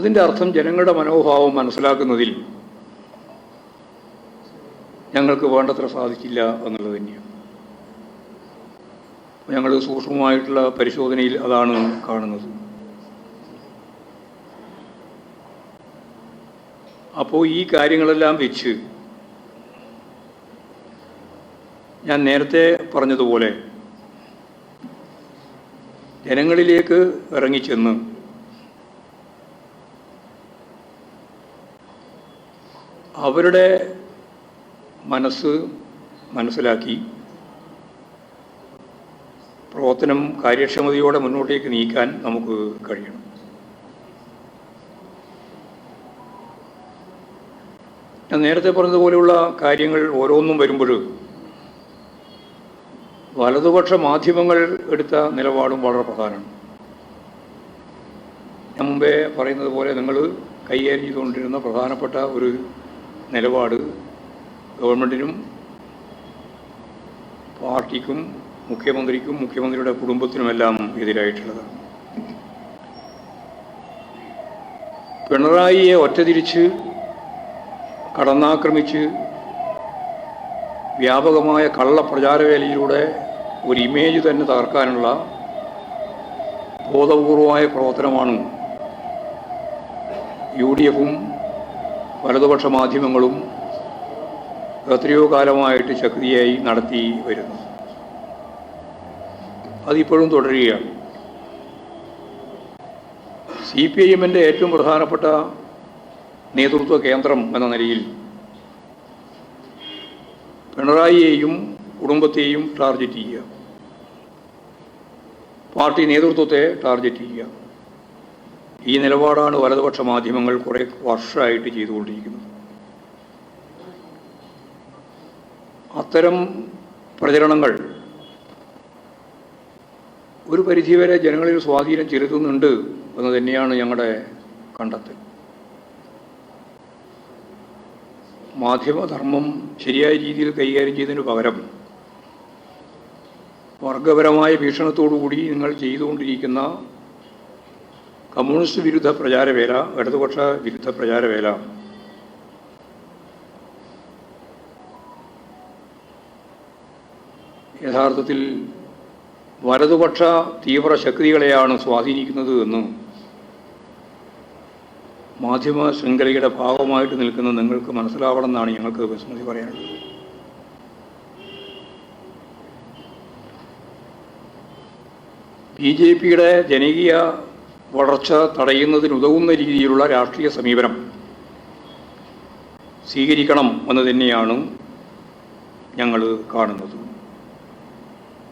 അതിന്റെ അർത്ഥം ജനങ്ങളുടെ മനോഭാവം മനസ്സിലാക്കുന്നതിൽ ഞങ്ങൾക്ക് വേണ്ടത്ര സാധിച്ചില്ല എന്നുള്ളത് തന്നെയാണ്. ഞങ്ങൾ സൂക്ഷ്മമായിട്ടുള്ള പരിശോധനയിൽ അതാണ് കാണുന്നത്. അപ്പോൾ ഈ കാര്യങ്ങളെല്ലാം വെച്ച് ഞാൻ നേരത്തെ പറഞ്ഞതുപോലെ ജനങ്ങളിലേക്ക് ഇറങ്ങിച്ചെന്ന് അവരുടെ മനസ്സ് മനസ്സിലാക്കി പ്രവർത്തനം കാര്യക്ഷമതയോടെ മുന്നോട്ടേക്ക് നീക്കാൻ നമുക്ക് കഴിയണം. ഞാൻ നേരത്തെ പറഞ്ഞതുപോലെയുള്ള കാര്യങ്ങൾ ഓരോന്നും വരുമ്പോൾ വലതുപക്ഷ മാധ്യമങ്ങൾ എടുത്ത നിലപാടും വളരെ പ്രധാനമാണ്. ഞാൻ മുമ്പേ പറയുന്നത് പോലെ നിങ്ങൾ കൈകാര്യം ചെയ്തുകൊണ്ടിരുന്ന പ്രധാനപ്പെട്ട ഒരു നിലപാട് ഗവൺമെന്റിനും പാർട്ടിക്കും മുഖ്യമന്ത്രിക്കും മുഖ്യമന്ത്രിയുടെ കുടുംബത്തിനുമെല്ലാം എതിരായിട്ടുള്ളതാണ് പിണറായിയെ ഒറ്റതിരിച്ച് കടന്നാക്രമിച്ച് വ്യാപകമായ കള്ള പ്രചാരവേലയിലൂടെ ഒരു ഇമേജ് തന്നെ തകർക്കാനുള്ള ബോധപൂർവമായ പ്രവർത്തനമാണ് യു ഡി എഫും വലതുപക്ഷ മാധ്യമങ്ങളും എത്രയോ കാലമായിട്ട് ശക്തിയായി നടത്തി വരുന്നു. അതിപ്പോഴും തുടരുകയാണ്. സി പി ഐ എമ്മിന്റെ ഏറ്റവും പ്രധാനപ്പെട്ട നേതൃത്വ കേന്ദ്രം എന്ന നിലയിൽ പിണറായിയെയും കുടുംബത്തെയും ടാർഗറ്റ് ചെയ്യുക. പാർട്ടി നേതൃത്വത്തെ ടാർഗറ്റ് ചെയ്യുക. ഈ നിലപാടാണ് വലതുപക്ഷ മാധ്യമങ്ങൾ കുറേ വർഷമായിട്ട് ചെയ്തുകൊണ്ടിരിക്കുന്നത്. അത്തരം പ്രചരണങ്ങൾ ഒരു പരിധിവരെ ജനങ്ങളിൽ സ്വാധീനം ചെലുത്തുന്നുണ്ട് എന്ന് തന്നെയാണ് ഞങ്ങളുടെ കണ്ടെത്തൽ. മാധ്യമധർമ്മം ശരിയായ രീതിയിൽ കൈകാര്യം ചെയ്തതിന് പകരം വർഗപരമായ ഭീഷണത്തോടുകൂടി നിങ്ങൾ ചെയ്തുകൊണ്ടിരിക്കുന്ന കമ്മ്യൂണിസ്റ്റ് വിരുദ്ധ പ്രചാരവേല ഇടതുപക്ഷ വിരുദ്ധ പ്രചാരവേല. യഥാർത്ഥത്തിൽ വലതുപക്ഷ തീവ്ര ശക്തികളെയാണ് സ്വാധീനിക്കുന്നത് എന്ന് മാധ്യമ ശൃംഖലയുടെ ഭാഗമായിട്ട് നിൽക്കുന്ന നിങ്ങൾക്ക് മനസ്സിലാവണമെന്നാണ് ഞങ്ങൾക്ക് വിസ്മൃതി പറയാനുള്ളത്. ബി ജെ പിയുടെ ജനകീയ വളർച്ച തടയുന്നതിനുതകുന്ന രീതിയിലുള്ള രാഷ്ട്രീയ സമീപനം സ്വീകരിക്കണം എന്ന് തന്നെയാണ് ഞങ്ങൾ കാണുന്നത്.